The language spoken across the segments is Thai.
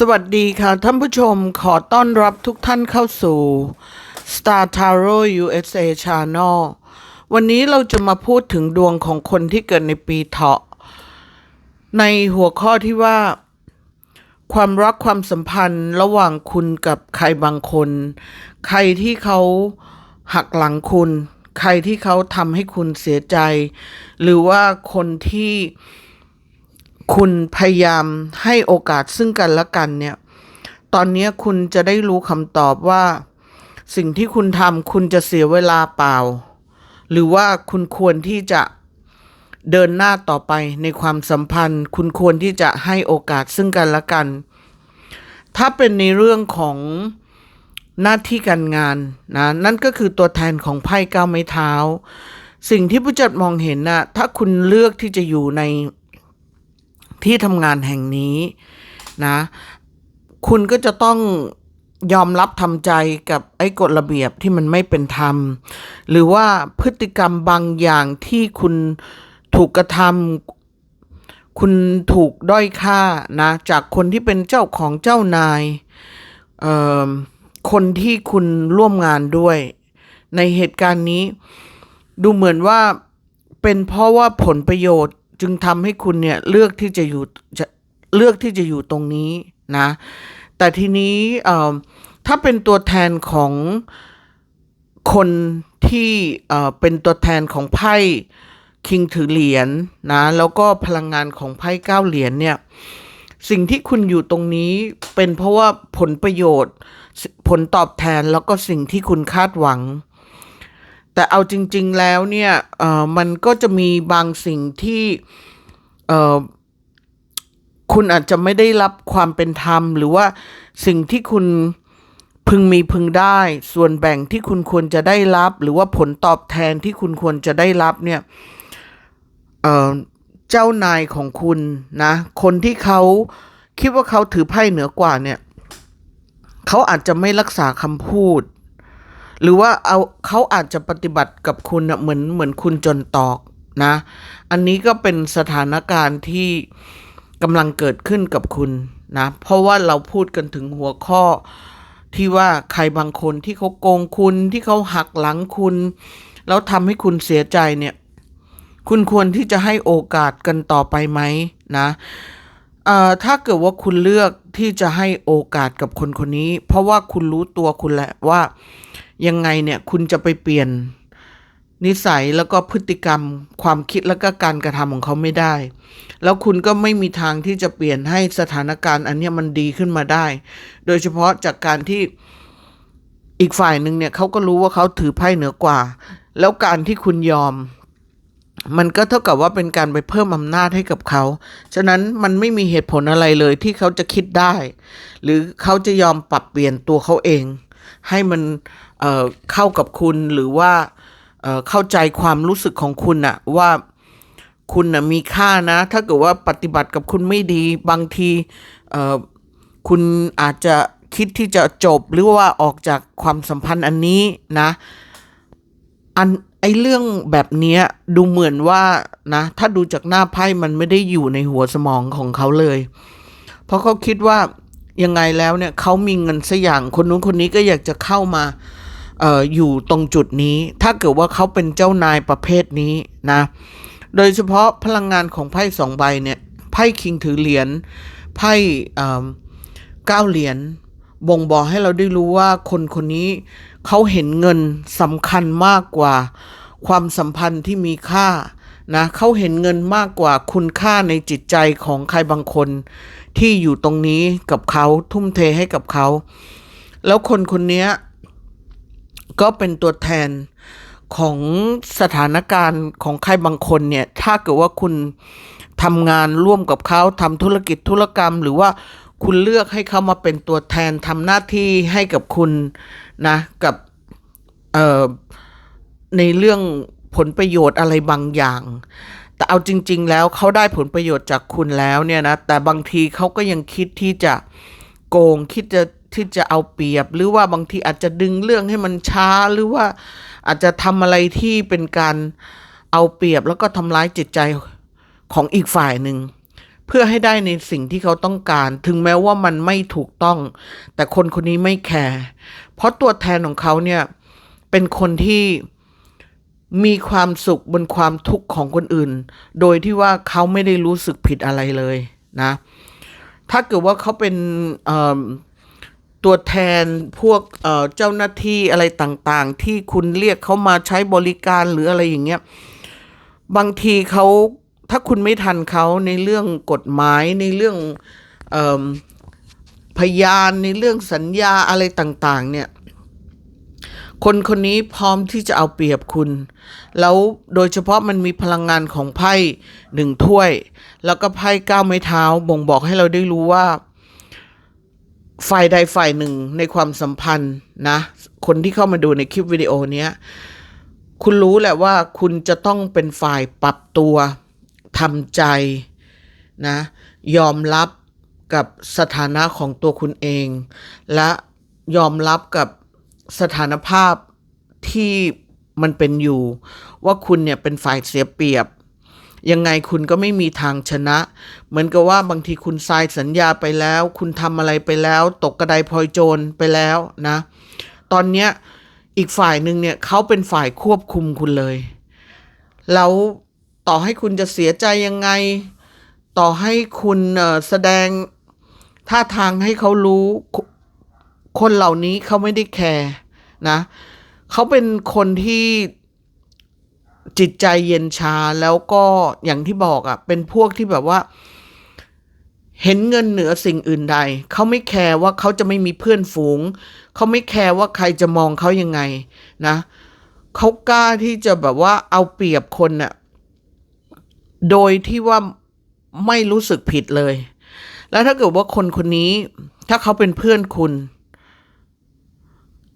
สวัสดีค่ะท่านผู้ชมขอต้อนรับทุกท่านเข้าสู่ Star Tarot USA Channel วันนี้เราจะมาพูดถึงดวงของคนที่เกิดในปีเถาะ ในหัวข้อที่ว่า ความรักความสัมพันธ์ระหว่างคุณกับใครบางคน ใครที่เขาหักหลังคุณ ใครที่เขาทำให้คุณเสียใจ หรือว่าคนที่ คุณพยายามให้โอกาสซึ่งกันและกันเนี่ย ตอนนี้คุณจะได้รู้คำตอบว่า สิ่งที่คุณทำคุณจะเสียเวลาเปล่า หรือว่าคุณควรที่จะเดินหน้าต่อไปในความสัมพันธ์ คุณควรที่จะให้โอกาสซึ่งกันและกัน ถ้าเป็นในเรื่องของหน้าที่การงานนะนั่นก็คือตัวแทนของไพ่ก้าวไม้เท้า สิ่งที่ผู้จัดมองเห็นนะถ้าคุณเลือกที่จะอยู่ใน ที่ทำงานแห่งนี้นะ คุณก็จะต้องยอมรับทำใจกับไอ้กฎระเบียบที่มันไม่เป็นธรรม หรือว่าพฤติกรรมบางอย่างที่คุณถูกกระทำคุณถูกด้อยค่านะ จากคนที่เป็นเจ้าของเจ้านายคนที่คุณร่วมงานด้วย ในเหตุการณ์นี้ ดูเหมือนว่าเป็นเพราะว่าผลประโยชน์ จึงทำให้คุณเนี่ยเลือกที่จะอยู่จะเลือกที่จะอยู่ตรงนี้นะ แต่ทีนี้เอ่อถ้าเป็นตัวแทนของคนที่เอ่อเป็นตัวแทนของไพ่คิงถือเหรียญนะแล้วก็พลังงานของไพ่เก้าเหรียญเนี่ยสิ่งที่คุณอยู่ตรงนี้เป็นเพราะว่าผลประโยชน์ ผลตอบแทนแล้วก็สิ่งที่คุณคาดหวัง แต่เอาจริง ๆ แล้วเนี่ยเออมันก็จะมีบางสิ่งที่เออคุณอาจจะไม่ได้รับความเป็นธรรม หรือว่าสิ่งที่คุณพึงมีพึงได้ ส่วนแบ่งที่คุณควรจะได้รับ หรือว่าผลตอบแทนที่คุณควรจะได้รับเนี่ยเออเจ้านายของคุณนะ คนที่เขาคิดว่าเขาถือไพ่เหนือกว่าเนี่ย เขาอาจจะไม่รักษาคำพูด หรือว่าเอาเขาอาจจะปฏิบัติกับคุณน่ะเหมือนเหมือนคุณจนตอกนะ อันนี้ก็เป็นสถานการณ์ที่กำลังเกิดขึ้นกับคุณนะ เพราะว่าเราพูดกันถึงหัวข้อที่ว่าใครบางคนที่เขาโกงคุณที่เขาหักหลังคุณ แล้วทำให้คุณเสียใจเนี่ย คุณควรที่จะให้โอกาสกันต่อไปไหมนะถ้าเกิดว่าคุณเลือกที่จะให้โอกาสกับคนคนนี้ เพราะว่าคุณรู้ตัวคุณแหละว่า ยังไงเนี่ยคุณจะไปเปลี่ยนนิสัยแล้วก็พฤติกรรม ความคิดแล้วก็การกระทำของเขาไม่ได้ แล้วคุณก็ไม่มีทางที่จะเปลี่ยนให้สถานการณ์อันนี้มันดีขึ้นมาได้ โดยเฉพาะจากการที่อีกฝ่ายหนึ่งเนี่ยเขาก็รู้ว่าเขาถือไพ่เหนือกว่า แล้วการที่คุณยอม มันก็เท่ากับว่าเป็นการไปเพิ่มอำนาจให้กับเขา ฉะนั้นมันไม่มีเหตุผลอะไรเลยที่เขาจะคิดได้ หรือเขาจะยอมปรับเปลี่ยนตัวเขาเอง ให้มันเเข้ากับคุณหรือว่าเเข้าใจความรู้สึกของคุณอะว่าคุณนะมีค่านะ ถ้าเกิดว่าปฏิบัติกับคุณไม่ดีบางทีคุณอาจจะคิดที่จะจบหรือว่าออกจากความสัมพันธ์อันนี้นะอันไอเรื่องแบบเนี้ยดูเหมือนว่านะ ถ้าดูจากหน้าไพ่มันไม่ได้อยู่ในหัวสมองของเขาเลย เพราะเขาคิดว่า ยังไงแล้วเนี่ยเขามีเงินสักอย่างคนนู้นคนนี้ก็อยากจะเข้ามาอออยู่ตรงจุดนี้ ถ้าเกิดว่าเขาเป็นเจ้านายประเภทนี้นะ โดยเฉพาะพลังงานของไพ่สองใบเนี่ยไพ่คิงถือเหรียญไพ่เก้าเหรียญบ่งบอกให้เราได้รู้ว่าคนคนนี้เขาเห็นเงินสำคัญมากกว่าความสัมพันธ์ที่มีค่านะเขาเห็นเงินมากกว่าคุณค่าในจิตใจของใครบางคน ที่อยู่ตรงนี้กับเขาทุ่มเทให้กับเขา แล้วคนคนนี้ก็เป็นตัวแทนของสถานการณ์ของใครบางคนเนี่ย ถ้าเกิดว่าคุณทำงานร่วมกับเขาทำธุรกิจธุรกรรม หรือว่าคุณเลือกให้เขามาเป็นตัวแทนทำหน้าที่ให้กับคุณนะกับในเรื่องผลประโยชน์อะไรบางอย่าง แต่เอาจริง ๆ แล้วเขาได้ผลประโยชน์จากคุณแล้วเนี่ยนะ แต่บางทีเขาก็ยังคิดที่จะโกงคิดจะที่จะเอาเปรียบ หรือว่าบางทีอาจจะดึงเรื่องให้มันช้าหรือว่าอาจจะทำอะไรที่เป็นการเอาเปรียบแล้วก็ทำร้ายจิตใจของอีกฝ่ายหนึ่งเพื่อให้ได้ในสิ่งที่เขาต้องการ ถึงแม้ว่ามันไม่ถูกต้อง แต่คนคนนี้ไม่แคร์เพราะตัวแทนของเขาเนี่ยเป็นคนที่ มีความสุขบนความทุกข์ของคนอื่น โดยที่ว่าเขาไม่ได้รู้สึกผิดอะไรเลยนะ ถ้าเกิดว่าเขาเป็นตัวแทนพวกเจ้าหน้าที่อะไรต่างๆ ที่คุณเรียกเขามาใช้บริการหรืออะไรอย่างเงี้ย บางทีเขาถ้าคุณไม่ทันเขาในเรื่องกฎหมายในเรื่องอพยานในเรื่องสัญญาอะไรต่าง ๆ เนี่ย คนคนนี้พร้อมที่จะเอาเปรียบคุณ แล้วโดยเฉพาะมันมีพลังงานของไพ่หนึ่งถ้วย แล้วก็ไพ่เก้าไม้เท้าบ่งบอกให้เราได้รู้ว่า ฝ่ายใดฝ่ายหนึ่งในความสัมพันธ์นะ คนที่เข้ามาดูในคลิปวิดีโอเนี้ย คุณรู้แหละว่าคุณจะต้องเป็นฝ่ายปรับตัวทำใจนะ ยอมรับกับสถานะของตัวคุณเอง และยอมรับกับ สถานภาพที่มันเป็นอยู่ ว่าคุณเนี่ยเป็นฝ่ายเสียเปรียบ ยังไงคุณก็ไม่มีทางชนะ เหมือนกับว่าบางทีคุณทรายสัญญาไปแล้ว คุณทำอะไรไปแล้ว ตกกระไดพลอยโจรไปแล้วนะ ตอนเนี้ยอีกฝ่ายหนึ่งเนี่ยเขาเป็นฝ่ายควบคุมคุณเลย แล้วต่อให้คุณจะเสียใจยังไง ต่อให้คุณแสดงท่าทางให้เขารู้ คนเหล่านี้เขาไม่ได้แคร์นะเขาเป็นคนที่จิตใจเย็นชาแล้วก็อย่างที่บอกอะ่ะ เป็นพวกที่แบบว่า เห็นเงินเหนือสิ่งอื่นใด เขาไม่แคร์ว่าเขาจะไม่มีเพื่อนฝูง เขาไม่แคร์ว่าใครจะมองเขายังไงนะเขากล้าที่จะแบบว่าเอาเปรียบคนน่ะโดยที่ว่าไม่รู้สึกผิดเลย แล้วถ้าเกิดว่าคนคนนี้ ถ้าเขาเป็นเพื่อนคุณ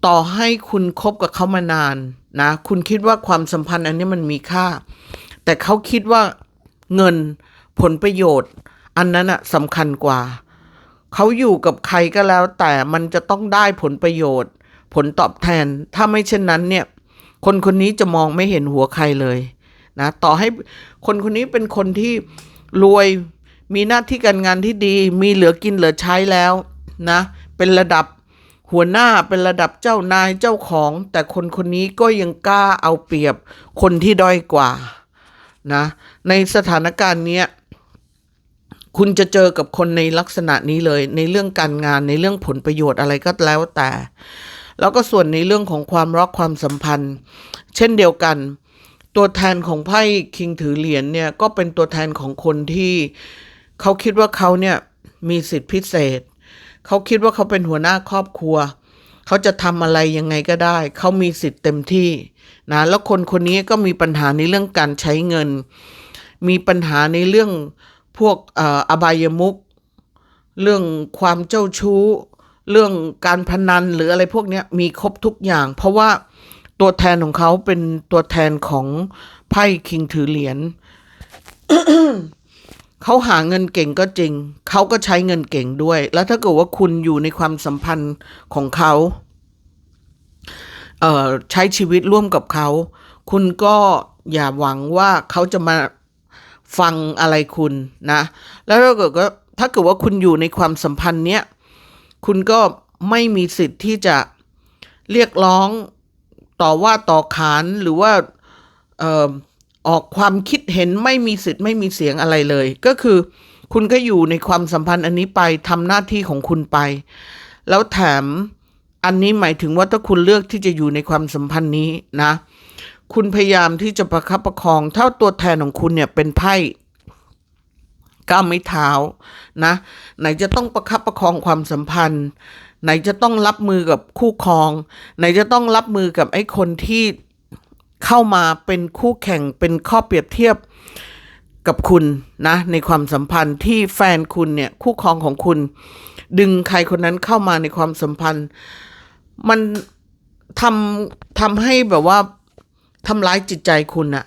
ต่อให้คุณคบกับเขามานานนะ คุณคิดว่าความสัมพันธ์อันนี้มันมีค่า แต่เขาคิดว่าเงินผลประโยชน์ อันนั้นอะสำคัญกว่า เขาอยู่กับใครก็แล้ว แต่มันจะต้องได้ผลประโยชน์ ผลตอบแทน ถ้าไม่เช่นนั้นเนี่ย คนคนนี้จะมองไม่เห็นหัวใครเลยนะ ต่อให้คนคนนี้เป็นคนที่รวย มีหน้าที่การงานที่ดี มีเหลือกินเหลือใช้แล้วนะ เป็นระดับ หัวหน้าเป็นระดับเจ้านายเจ้าของ แต่คนคนนี้ก็ยังกล้าเอาเปรียบคนที่ด้อยกว่านะในสถานการณ์เนี้ยคุณจะเจอกับคนในลักษณะนี้เลย ในเรื่องการงานในเรื่องผลประโยชน์อะไรก็แล้วแต่ แล้วก็ส่วนในเรื่องของความรักความสัมพันธ์ เช่นเดียวกัน ตัวแทนของไพ่คิงถือเหรียญเนี่ยก็เป็นตัวแทนของคนที่เขาคิดว่าเขาเนี่ยมีสิทธิพิเศษ เขาคิดว่าเขาเป็นหัวหน้าครอบครัว เขาจะทำอะไรยังไงก็ได้ เขามีสิทธิ์เต็มที่นะแล้วคนคนนี้ก็มีปัญหาในเรื่องการใช้เงิน มีปัญหาในเรื่องพวกอออบายมุกเรื่องความเจ้าชู้ เรื่องการพนันหรืออะไรพวกนี้มีครบทุกอย่าง เพราะว่าตัวแทนของเขาเป็นตัวแทนของไพ่คิงถือเหรียญ เขาหาเงินเก่งก็จริง เขาก็ใช้เงินเก่งด้วย แล้วถ้าเกิดว่าคุณอยู่ในความสัมพันธ์ของเขาเใช้ชีวิตร่วมกับเขา คุณก็อย่าหวังว่าเขาจะมาฟังอะไรคุณนะ แล้วถ้าเกิดว่าถ้าเกิดว่าคุณอยู่ในความสัมพันธ์เนี้ย คุณก็ไม่มีสิทธิ์ที่จะเรียกร้องต่อว่าต่อขานหรือว่าเออกความคิดเห็นไม่มีสิทธิ์ไม่มีเสียงอะไรเลย ก็คือ คุณก็อยู่ในความสัมพันธ์อันนี้ไปทำหน้าที่ของคุณไป แล้วแถมอันนี้หมายถึงว่าถ้าคุณเลือกที่จะอยู่ในความสัมพันธ์นี้นะ คุณพยายามที่จะประคับประคองถ้าตัวแทนของคุณเนี่ยเป็นไพ่ก้าวไม้เท้านะ ไหนจะต้องประคับประคองความสัมพันธ์ ไหนจะต้องรับมือกับคู่ครอง ไหนจะต้องรับมือกับไอ้คนที่ เข้ามาเป็นคู่แข่งเป็นข้อเปรียบเทียบกับคุณนะในความสัมพันธ์ที่แฟนคุณเนี่ยคู่ครองของคุณ ดึงใครคนนั้นเข้ามาในความสัมพันธ์ มันทำทำให้แบบว่าทำร้ายจิตใจคุณอะ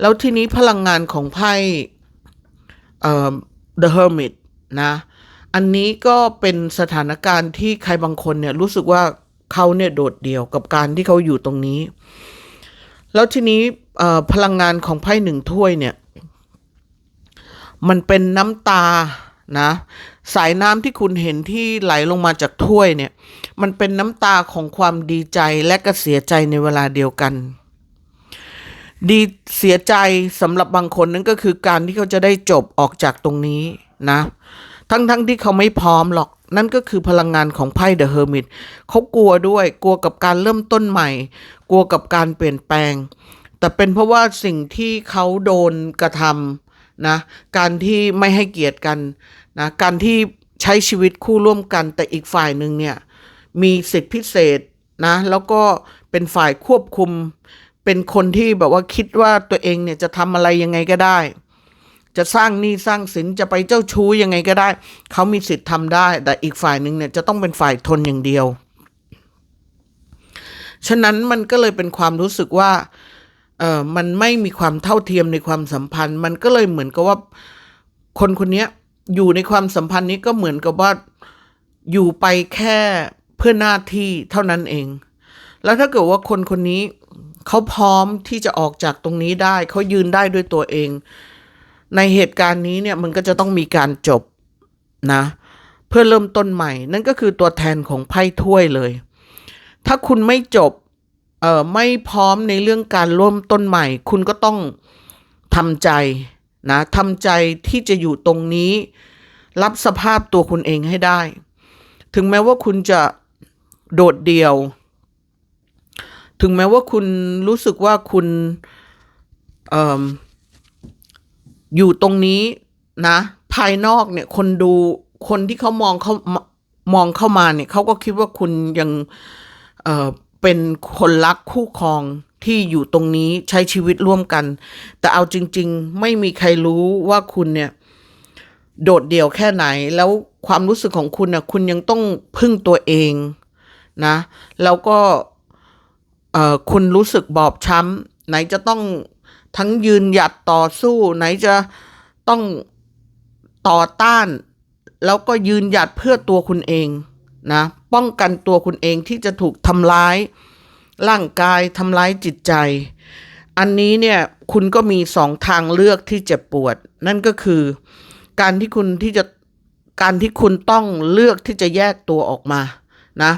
แล้วทีนี้พลังงานของไพ่เอ่อ The Hermit นะ อันนี้ก็เป็นสถานการณ์ที่ใครบางคนเนี่ยรู้สึกว่าเขาเนี่ยโดดเดี่ยวกับการที่เขาอยู่ตรงนี้ แล้วทีนี้พลังงานของไพ่หนึ่งถ้วยเนี่ย มันเป็นน้ำตานะ สายน้ำที่คุณเห็นที่ไหลลงมาจากถ้วยเนี่ย มันเป็นน้ำตาของความดีใจและก็เสียใจในเวลาเดียวกัน ดีเสียใจสำหรับบางคนนั่นก็คือการที่เขาจะได้จบออกจากตรงนี้นะ ทั้งๆทที่เขาไม่พร้อมหรอก นั่นก็คือพลังงานของไพ่เดอะเฮอร์มิตเขากลัวด้วย กลัวกับการเริ่มต้นใหม่ กลัวกับการเปลี่ยนแปลง แต่เป็นเพราะว่าสิ่งที่เขาโดนกระทำนะ การที่ไม่ให้เกียรติกันนะ การที่ใช้ชีวิตคู่ร่วมกันแต่อีกฝ่ายหนึ่งเนี่ยมีสิทธิพิเศษนะ แล้วก็เป็นฝ่ายควบคุม เป็นคนที่แบบว่าคิดว่าตัวเองเนี่ยจะทำอะไรยังไงก็ได้ จะสร้างหนี้สร้างสินจะไปเจ้าชู้ยังไงก็ได้ เขามีสิทธิ์ทำได้ แต่อีกฝ่ายหนึ่งเนี่ยจะต้องเป็นฝ่ายทนอย่างเดียว ฉะนั้นมันก็เลยเป็นความรู้สึกว่าเออมันไม่มีความเท่าเทียมในความสัมพันธ์ มันก็เลยเหมือนกับว่าคนคนนี้อยู่ในความสัมพันธ์นี้ก็เหมือนกับว่าอยู่ไปแค่เพื่อหน้าที่เท่านั้นเอง แล้วถ้าเกิดว่าคนคนนี้เขาพร้อมที่จะออกจากตรงนี้ได้ เขายืนได้ด้วยตัวเอง ในเหตุการณ์นี้เนี่ยมันก็จะต้องมีการจบนะ เพื่อเริ่มต้นใหม่ นั่นก็คือตัวแทนของไพ่ถ้วยเลย ถ้าคุณไม่จบเอ่อไม่พร้อมในเรื่องการร่วมต้นใหม่ คุณก็ต้องทำใจนะทำใจที่จะอยู่ตรงนี้ รับสภาพตัวคุณเองให้ได้ ถึงแม้ว่าคุณจะโดดเดี่ยว ถึงแม้ว่าคุณรู้สึกว่าคุณเอ่อ อยู่ตรงนี้นะ ภายนอกเนี่ยคนดูคนที่เขามองเขามองเข้ามาเนี่ยเขาก็คิดว่าคุณยังเอ่อเป็นคนรักคู่ครองที่อยู่ตรงนี้ใช้ชีวิตร่วมกัน แต่เอาจริง ๆ ไม่มีใครรู้ว่าคุณเนี่ย โดดเดี่ยวแค่ไหน แล้วความรู้สึกของคุณนะคุณยังต้องพึ่งตัวเองนะ แล้วก็เอ่อคุณรู้สึกบอบช้ำไหนจะต้อง ทั้งยืนหยัดต่อสู้ไหนจะต้องต่อต้าน แล้วก็ยืนหยัดเพื่อตัวคุณเองนะป้องกันตัวคุณเองที่จะถูกทำร้าย ร่างกายทำร้ายจิตใจ อันนี้เนี่ยคุณก็มีสองทางเลือกที่เจ็บปวด นั่นก็คือการที่คุณที่จะการที่คุณต้องเลือกที่จะแยกตัวออกมานะ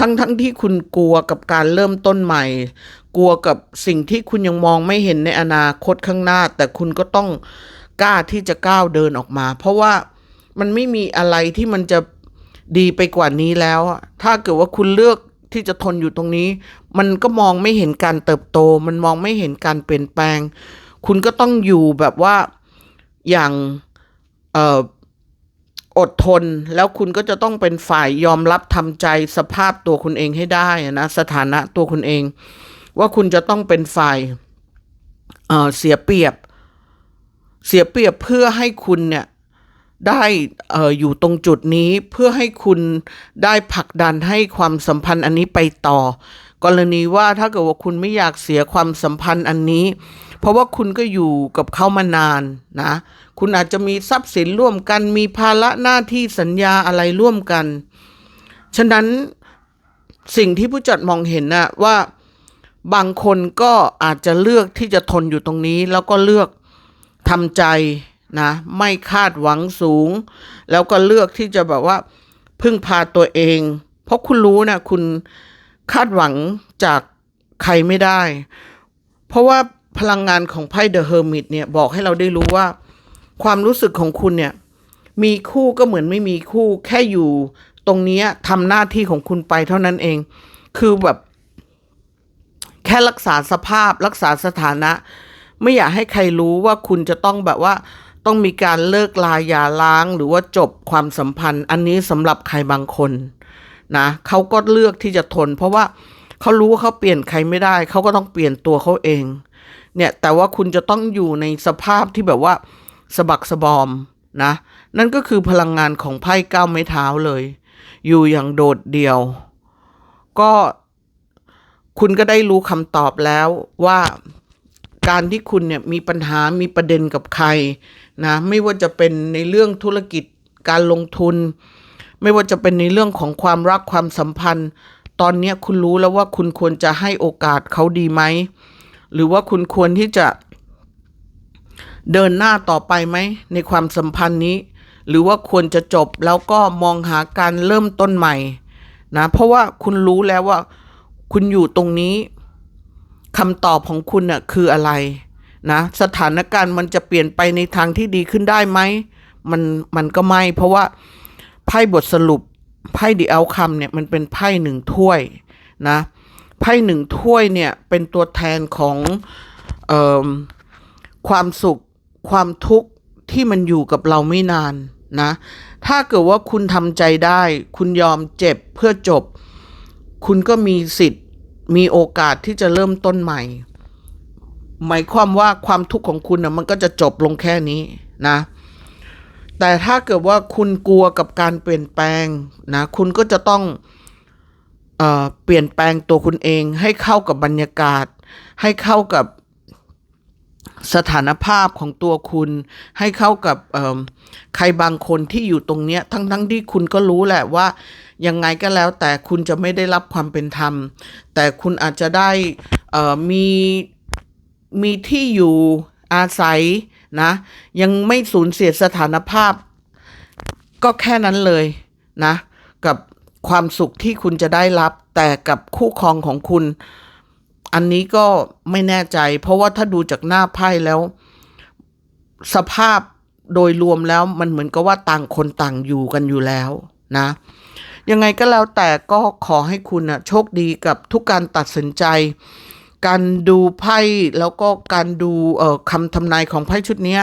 ทั้งทั้งที่คุณกลัวกับการเริ่มต้นใหม่ กลัวกับสิ่งที่คุณยังมองไม่เห็นในอนาคตข้างหน้า แต่คุณก็ต้องกล้าที่จะก้าวเดินออกมา เพราะว่ามันไม่มีอะไรที่มันจะดีไปกว่านี้แล้ว ถ้าเกิดว่าคุณเลือกที่จะทนอยู่ตรงนี้ มันก็มองไม่เห็นการเติบโต มันมองไม่เห็นการเปลี่ยนแปลง คุณก็ต้องอยู่แบบว่าอย่างเอ่อ อดทนแล้วคุณก็จะต้องเป็นฝ่ายยอมรับทำใจสภาพตัวคุณเองให้ได้นะสถานะตัวคุณเอง ว่าคุณจะต้องเป็นฝ่ายเเสียเปรียบ เสียเปรียบเพื่อให้คุณเนี่ยได้อออยู่ตรงจุดนี้เพื่อให้คุณได้ผลักดันให้ความสัมพันธ์อันนี้ไปต่อ กรณีว่าถ้าเกิดว่าคุณไม่อยากเสียความสัมพันธ์อันนี้ เพราะว่าคุณก็อยู่กับเขามานานนะ คุณอาจจะมีทรัพย์สินร่วมกัน มีภาระหน้าที่สัญญาอะไรร่วมกัน ฉะนั้นสิ่งที่ผู้จัดมองเห็นนะว่าบางคนก็อาจจะเลือกที่จะทนอยู่ตรงนี้ แล้วก็เลือกทำใจนะไม่คาดหวังสูง แล้วก็เลือกที่จะแบบว่า พึ่งพาตัวเอง เพราะคุณรู้นะคุณคาดหวังจากใครไม่ได้ เพราะว่า พลังงานของไพ่เดอะเฮอร์มิตเนี่ยบอกให้เราได้รู้ว่า ความรู้สึกของคุณเนี่ย มีคู่ก็เหมือนไม่มีคู่ แค่อยู่ตรงนี้ทำหน้าที่ของคุณไปเท่านั้นเอง คือแบบ แค่รักษาสภาพรักษาสถานะ ไม่อยากให้ใครรู้ว่าคุณจะต้องแบบว่า ต้องมีการเลิกลาหย่าร้าง หรือว่าจบความสัมพันธ์ อันนี้สำหรับใครบางคนนะเขาก็เลือกที่จะทน เพราะว่าเขารู้ว่าเขาเปลี่ยนใครไม่ได้ เขาก็ต้องเปลี่ยนตัวเขาเอง เนี่ยแต่ว่าคุณจะต้องอยู่ในสภาพที่แบบว่าสะบักสะบอมนะนั่นก็คือพลังงานของไพ่เก้าไม้เท้าเลย อยู่อย่างโดดเดี่ยว ก็คุณก็ได้รู้คำตอบแล้วว่าการที่คุณเนี่ยมีปัญหามีประเด็นกับใครนะไม่ว่าจะเป็นในเรื่องธุรกิจการลงทุน ไม่ว่าจะเป็นในเรื่องของความรักความสัมพันธ์ ตอนนี้คุณรู้แล้วว่าคุณควรจะให้โอกาสเขาดีไหม หรือว่าคุณควรที่จะเดินหน้าต่อไปไหมในความสัมพันธ์นี้ หรือว่าควรจะจบแล้วก็มองหาการเริ่มต้นใหม่นะเพราะว่าคุณรู้แล้วว่า คุณอยู่ตรงนี้คำตอบของคุณน่ะคืออะไรนะสถานการณ์มันจะเปลี่ยนไปในทางที่ดีขึ้นได้ไหมมันมันก็ไม่ เพราะว่าไพ่บทสรุปไพ่ดีเอาคำเนี่ยมันเป็นไพ่หนึ่งถ้วยนะ ไพ่หนึ่งถ้วยเนี่ยเป็นตัวแทนของออความสุขความทุกข์ที่มันอยู่กับเราไม่นานนะ ถ้าเกิดว่าคุณทำใจได้ คุณยอมเจ็บเพื่อจบ คุณก็มีสิทธิ์มีโอกาสที่จะเริ่มต้นใหม่ หมายความว่าความทุกข์ของคุณนะมันก็จะจบลงแค่นี้นะ แต่ถ้าเกิดว่าคุณกลัวกับการเปลี่ยนแปลงนะ คุณก็จะต้อง เปลี่ยนแปลงตัวคุณเองให้เข้ากับบรรยากาศ ให้เข้ากับสถานภาพของตัวคุณ ให้เข้ากับใครบางคนที่อยู่ตรงเนี้ยทั้งทั้งที่คุณก็รู้แหละว่ายังไงก็แล้วแต่คุณจะไม่ได้รับความเป็นธรรม แต่คุณอาจจะได้มีมีที่อยู่อาศัยนะ ยังไม่สูญเสียสถานภาพ ก็แค่นั้นเลยนะ กับ ความสุขที่คุณจะได้รับ แต่กับคู่ครองของคุณ อันนี้ก็ไม่แน่ใจ เพราะว่าถ้าดูจากหน้าไพ่แล้ว สภาพโดยรวมแล้วมันเหมือนกับว่าต่างคนต่างอยู่กันอยู่แล้วนะ ยังไงก็แล้วแต่ก็ขอให้คุณนะโชคดีกับทุกการตัดสินใจ การดูไพ่แล้วก็การดูคำทำนายของไพ่ชุดนี้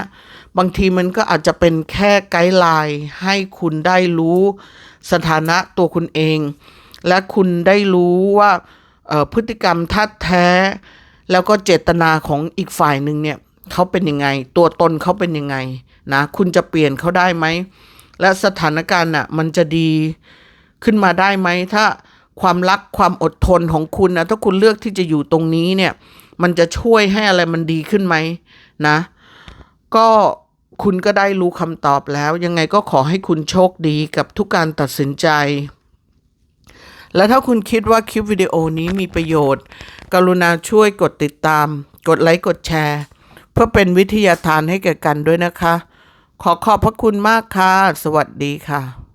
บางทีมันก็อาจจะเป็นแค่ไกด์ไลน์ให้คุณได้รู้สถานะตัวคุณเอง และคุณได้รู้ว่าพฤติกรรมทัดแท้ แล้วก็เจตนาของอีกฝ่ายหนึ่งเนี่ยเขาเป็นยังไง ตัวตนเขาเป็นยังไงนะคุณจะเปลี่ยนเขาได้ไหม และสถานการณ์น่ะมันจะดีขึ้นมาได้ไหม ถ้าความรักความอดทนของคุณนะถ้าคุณเลือกที่จะอยู่ตรงนี้เนี่ย มันจะช่วยให้อะไรมันดีขึ้นไหมนะ ก็ คุณก็ได้รู้คำตอบแล้ว ยังไงก็ขอให้คุณโชคดีกับทุกการตัดสินใจ และถ้าคุณคิดว่าคลิปวิดีโอนี้มีประโยชน์ กรุณาช่วยกดติดตาม กดไลค์กดแชร์ เพื่อเป็นวิทยาทานให้แก่กันด้วยนะคะ ขอขอบพระคุณมากค่ะ สวัสดีค่ะ